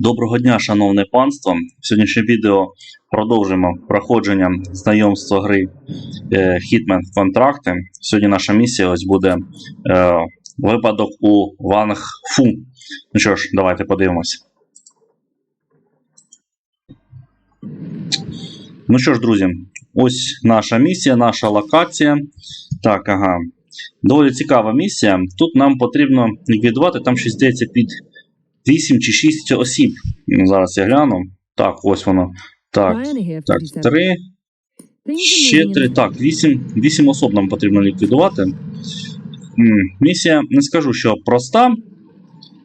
Доброго дня, шановне панство. В сьогоднішнє відео продовжимо проходження знайомства гри е, Hitman Контракти. Сьогодні наша місія ось буде е, випадок у Ванг Фу. Ну що ж, давайте подивимось. Ну що ж, друзі, ось наша місія, наша локація. Так, ага. Доволі цікава місія. Тут нам потрібно ліквідувати, там щось здається під 8 чи 6 осіб. Ну, Зараз я гляну. Так, ось воно. Так, так, 3, ще 3. Так, 8, 8 особ нам потрібно ліквідувати. Місія не скажу, що проста,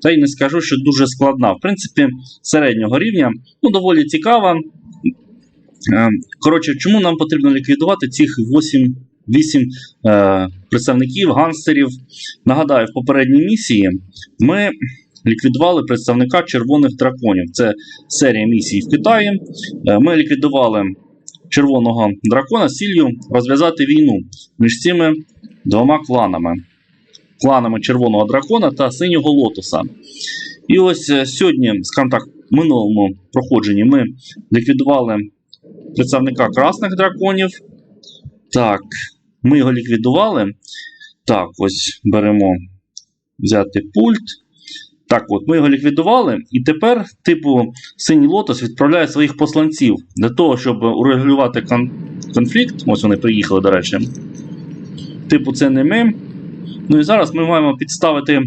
та й не скажу, що дуже складна. В принципі, середнього рівня, ну, доволі цікава. Е, Коротше, чому нам потрібно ліквідувати цих 8, 8 е, представників, гангстерів? Нагадаю, в попередній місії ми ліквідували представника червоних драконів. Це серія місій в Китаї. Е, Ми ліквідували червоного дракона з ціллю розв'язати війну між цими двома кланами: кланами червоного дракона та синього лотоса. І ось е, сьогодні, скажімо так, в минулому проходженні ми ліквідували представника красних драконів. Так, ми його ліквідували. Так, ось беремо взяти пульт. Так от, ми його ліквідували, і тепер, типу, синій лотос відправляє своїх посланців для того, щоб урегулювати кон- конфлікт. Ось вони приїхали, до речі. Типу, це не ми. Ну і зараз ми маємо підставити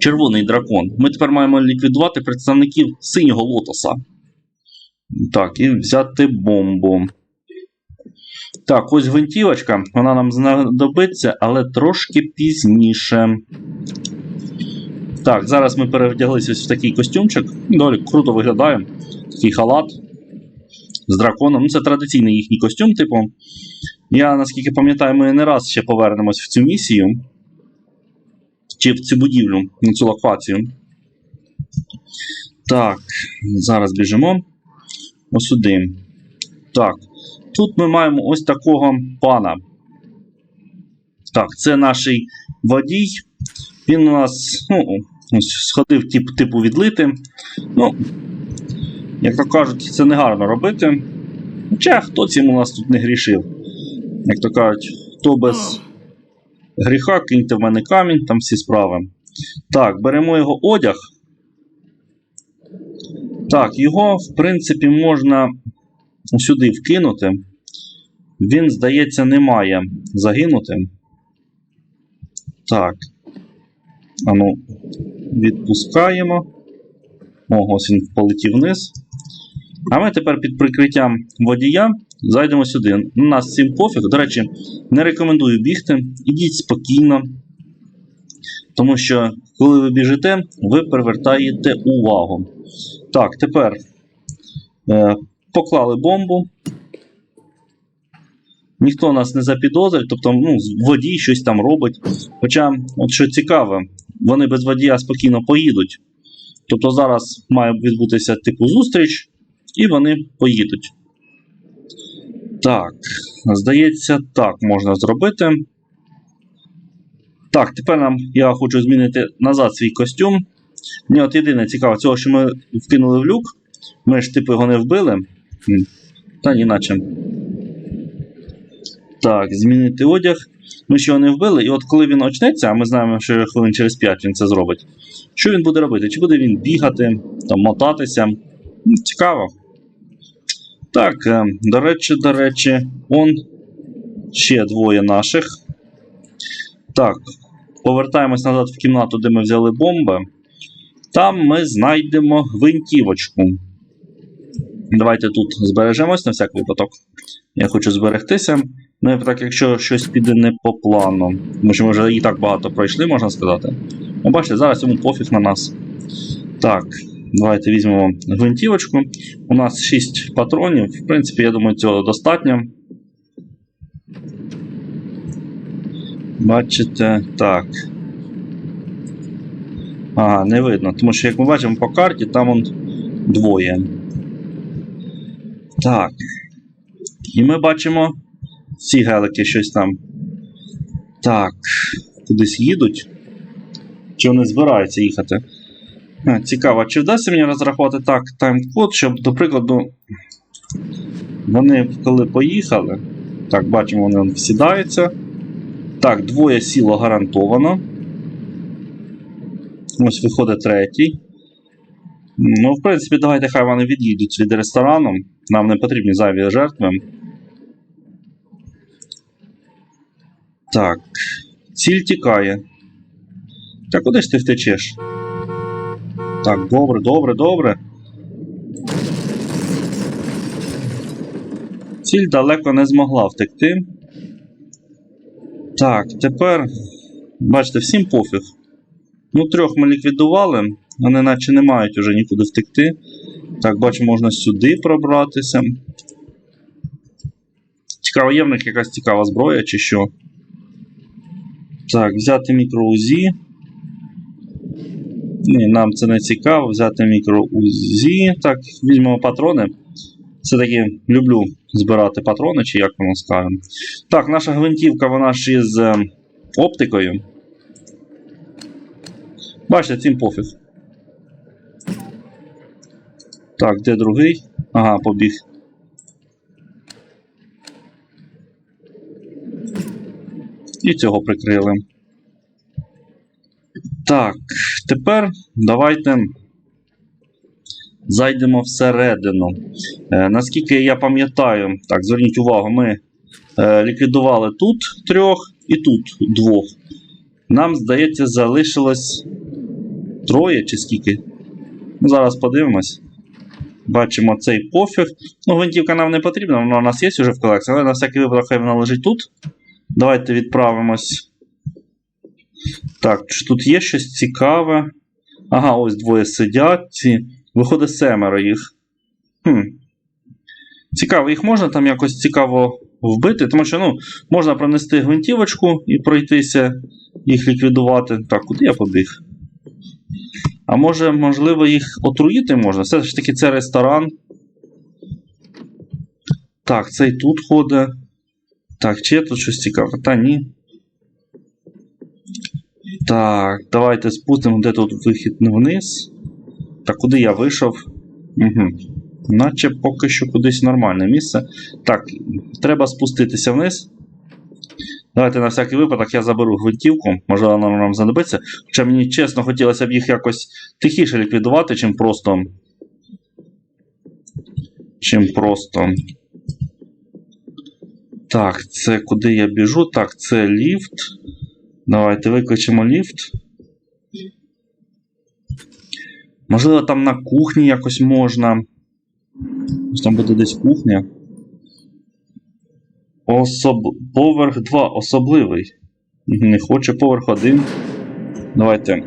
червоний дракон. Ми тепер маємо ліквідувати представників синього лотоса. Так, і взяти бомбу. Так, ось гвинтівочка. Вона нам знадобиться, але трошки пізніше. Так, зараз ми перевдяглися в такий костюмчик. Доволі круто виглядає. Такий халат з драконом. Ну, це традиційний їхній костюм, типу. Я, наскільки пам'ятаю, ми не раз ще повернемось в цю місію. Чи в цю будівлю, на цю локацію. Так, зараз біжимо. Ось сюди. Так. Тут ми маємо ось такого пана. Так, це наш водій. Він у нас ну, ось сходив тип, типу відлити. Ну, як то кажуть, це не гарно робити. Хоча хто цим у нас тут не грішив. Як то кажуть, хто без гріха, киньте в мене камінь, там всі справи. Так, беремо його одяг. Так, його, в принципі, можна сюди вкинути. Він, здається, не має загинути. Так. Ану, відпускаємо. О, ось він полетів вниз. А ми тепер під прикриттям водія зайдемо сюди. У нас цим пофіг. До речі, не рекомендую бігти. Ідіть спокійно. Тому що, коли ви біжите, ви привертаєте увагу. Так, тепер е, поклали бомбу. Ніхто нас не запідозрить, тобто ну, водій щось там робить. Хоча, от що цікаве, вони без водія спокійно поїдуть. Тобто зараз має відбутися типу зустріч, і вони поїдуть. Так, здається, так можна зробити. Так, тепер нам я хочу змінити назад свій костюм. Мені от єдине цікаво, цього, що ми вкинули в люк. Ми ж типу його не вбили. Та іначе. Так, змінити одяг. Ми ще його не вбили, і от коли він очнеться, а ми знаємо, що хвилин через 5 він це зробить. Що він буде робити? Чи буде він бігати, там, мотатися? Цікаво. Так, е, до речі, до речі, он ще двоє наших. Так, повертаємось назад в кімнату, де ми взяли бомби. Там ми знайдемо гвинтівочку. Давайте тут збережемось на всяк випадок. Я хочу зберегтися. Ну, і так, якщо щось піде не по плану. Тому що ми вже і так багато пройшли, можна сказати. Ну, бачите, зараз йому пофіг на нас. Так, давайте візьмемо гвинтівочку. У нас 6 патронів. В принципі, я думаю, цього достатньо. Бачите, так. Ага, не видно. Тому що, як ми бачимо по карті, там он двоє. Так. І ми бачимо ці гелики щось там. Так. Кудись їдуть. Чи вони збираються їхати? А, Цікаво, чи вдасться мені розрахувати так тайм-код, щоб, до прикладу, вони коли поїхали. Так, бачимо, вони он всідаються. Так, двоє сіло гарантовано. Ось виходить третій. Ну, в принципі, давайте хай вони від'їдуть від ресторану. Нам не потрібні зайві жертви. Так. Ціль тікає. Та ж ти втечеш? Так, добре, добре, добре. Ціль далеко не змогла втекти. Так, тепер. Бачите, всім пофіг. Ну, трьох ми ліквідували, вони наче не мають уже нікуди втекти. Так, бачу, можна сюди пробратися. Цікаво, є в них якась цікава зброя чи що. Так, взяти мікроузі. Ні, нам це не цікаво. Взяти мікроузі. Так, візьмемо патрони. Все-таки люблю збирати патрони, чи як воно скажемо. Так, наша гвинтівка, вона ж із е, оптикою. Бачите, цим пофіг. Так, де другий? Ага, побіг. І цього прикрили. Так, тепер давайте зайдемо всередину. Е, наскільки я пам'ятаю, так, зверніть увагу, ми е, ліквідували тут трьох і тут двох. Нам, здається, залишилось троє чи скільки. Ну, зараз подивимось. Бачимо цей пофіг. Ну, гвинтівка нам не потрібна, вона у нас є вже в колекції, але на всякий випадок хай вона лежить тут. Давайте відправимось. Так, чи тут є щось цікаве? Ага, ось двоє сидять. Виходить семеро їх. Хм. Цікаво, їх можна там якось цікаво вбити, тому що ну, можна пронести гвинтівочку і пройтися, їх ліквідувати. Так, куди я побіг? А може, можливо, їх отруїти можна? Все ж таки, це ресторан. Так, цей тут ходить. Так, чи є тут щось цікаве? Та ні. Так, давайте спустимо, де тут вихід вниз. Так, куди я вийшов? Угу. Наче поки що кудись нормальне місце. Так, треба спуститися вниз. Давайте на всякий випадок я заберу гвинтівку, можливо, вона нам знадобиться. Хоча мені чесно хотілося б їх якось тихіше ліквідувати, чим просто. Чим просто. Так, це куди я біжу? Так, це ліфт. Давайте викличемо ліфт. Можливо, там на кухні якось можна. Ось Там буде десь кухня. Особ... Поверх 2 особливий. Не хоче поверх 1. Давайте.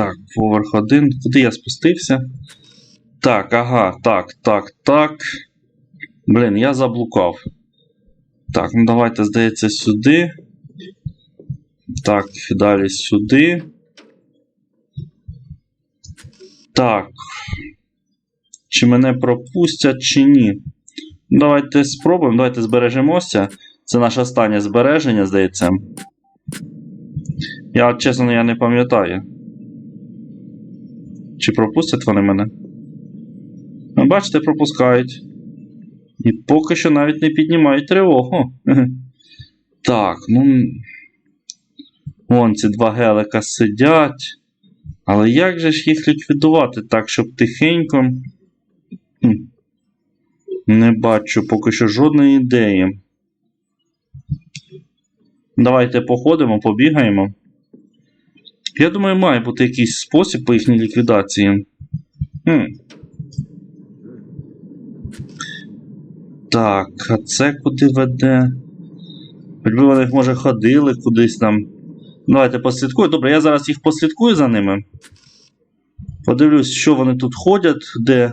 Так, поверх 1. Куди я спустився? Так, ага, так, так, так. Блін, я заблукав. Так, ну давайте, здається, сюди. Так, далі сюди. Так. Чи мене пропустять, чи ні? Давайте спробуємо. Давайте збережемося. Це наше останнє збереження, здається. Я, чесно, я не пам'ятаю. Чи пропустять вони мене? Ну, бачите, пропускають. І поки що навіть не піднімають тривогу. Так, ну. Вон ці два гелика сидять. Але як же ж їх ліквідувати так, щоб тихенько. Не бачу поки що жодної ідеї. Давайте походимо, побігаємо. Я думаю, має бути якийсь спосіб по їхній ліквідації. Хм. Так, а це куди веде? Хоч би вони, може, ходили кудись там. Давайте послідкую. Добре, я зараз їх послідкую за ними. Подивлюсь, що вони тут ходять, де.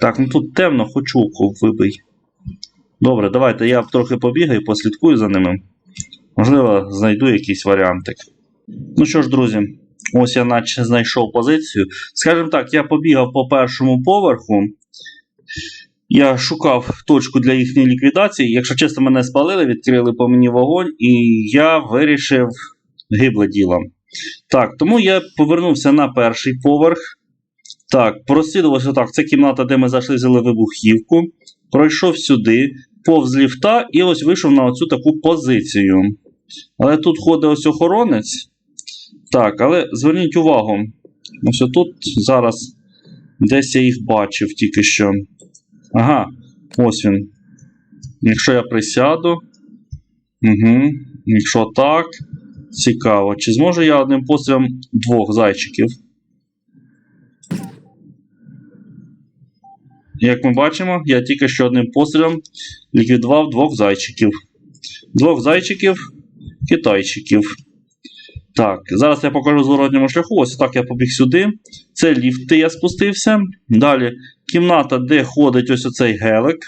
Так, ну тут темно, хоч око вибий. Добре, давайте я трохи побігаю, послідкую за ними. Можливо, знайду якийсь варіантик. Ну що ж, друзі, ось я наче знайшов позицію. Скажімо так, я побігав по першому поверху. Я шукав точку для їхньої ліквідації. Якщо чесно, мене спалили, відкрили по мені вогонь, і я вирішив гибле діло. Так, тому я повернувся на перший поверх. Так, прослідувався так. Це кімната, де ми зайшли, взяли вибухівку. Пройшов сюди, повз ліфта і ось вийшов на оцю таку позицію. Але тут ходить ось охоронець. Так, але зверніть увагу. Ось тут зараз десь я їх бачив тільки що. Ага, ось він. Якщо я присяду. Угу. Якщо так. Цікаво. Чи зможу я одним пострілом двох зайчиків? Як ми бачимо, я тільки що одним пострілом ліквідував двох зайчиків. Двох зайчиків, китайчиків. Так, зараз я покажу зворотньому шляху. Ось так я побіг сюди. Це ліфти я спустився. Далі кімната, де ходить ось оцей гелик.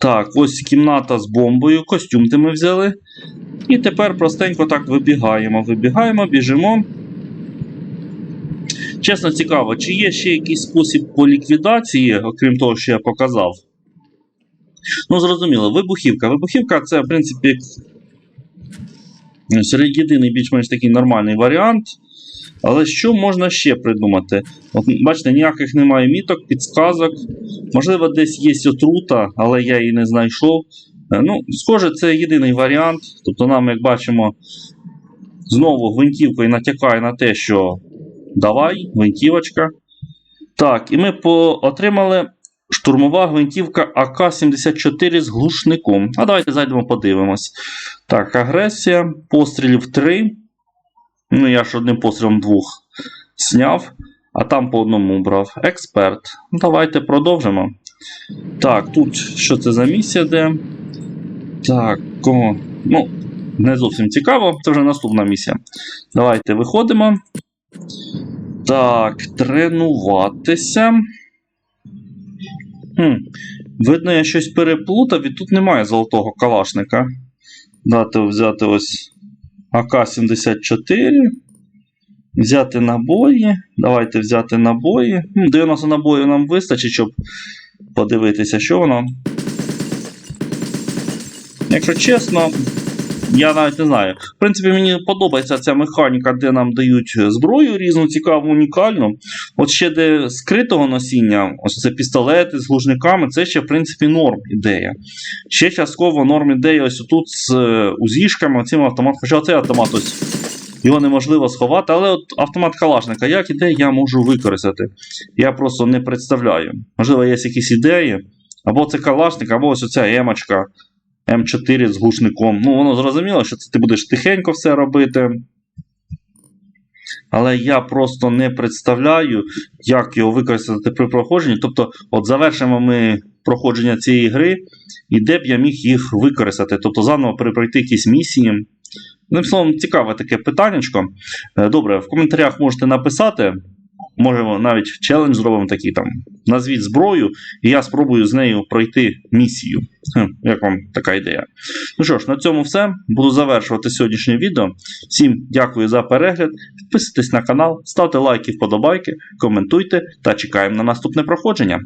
Так, ось кімната з бомбою, костюм де ми взяли. І тепер простенько так вибігаємо. Вибігаємо, біжимо. Чесно цікаво, чи є ще якийсь спосіб по ліквідації, окрім того, що я показав. Ну, зрозуміло, вибухівка. Вибухівка це, в принципі, ось єдиний більш-менш такий нормальний варіант. Але що можна ще придумати? От, бачите, ніяких немає міток, підсказок. Можливо, десь є отрута, але я її не знайшов. Е, Ну, схоже, це єдиний варіант. Тобто нам, як бачимо, знову гвинтівкою натякає на те, що давай, гвинтівочка. Так, і ми по- отримали штурмова гвинтівка АК-74 з глушником. А давайте зайдемо подивимось. Так, агресія, пострілів 3. Ну, я ж одним пострілом двох зняв, а там по одному брав. Експерт. Ну, Давайте продовжимо. Так, тут що це за місія, де? Так, кого? Ну, не зовсім цікаво, це вже наступна місія. Давайте виходимо. Так, тренуватися. Хм. Видно, я щось переплутав, і тут немає золотого калашника. Дати взяти ось АК-74. Взяти набої. Давайте взяти набої. Ну, 90 набоїв нам вистачить, щоб подивитися, що воно. Якщо чесно, я навіть не знаю. В принципі, мені подобається ця механіка, де нам дають зброю різну, цікаву, унікальну. От ще де скритого носіння, ось це пістолети з глушниками, це ще, в принципі, норм ідея. Ще частково норм ідея ось тут з е, узішками, цим автоматом. Хоча цей автомат ось його неможливо сховати, але от автомат Калашника, як ідея, я можу використати. Я просто не представляю. Можливо, є якісь ідеї. Або це Калашник, або ось оця емочка. М4 з глушником. Ну, воно зрозуміло, що це ти будеш тихенько все робити. Але я просто не представляю, як його використати при проходженні. Тобто, от завершимо ми проходження цієї гри, і де б я міг їх використати. Тобто, заново перепройти якісь місії. Одним словом, цікаве таке питаннячко. Е, Добре, в коментарях можете написати. Можемо навіть челендж зробимо такий там. Назвіть зброю, і я спробую з нею пройти місію. Як вам така ідея? Ну що ж, на цьому все. Буду завершувати сьогоднішнє відео. Всім дякую за перегляд. Підписуйтесь на канал, ставте лайки, вподобайки, коментуйте та чекаємо на наступне проходження.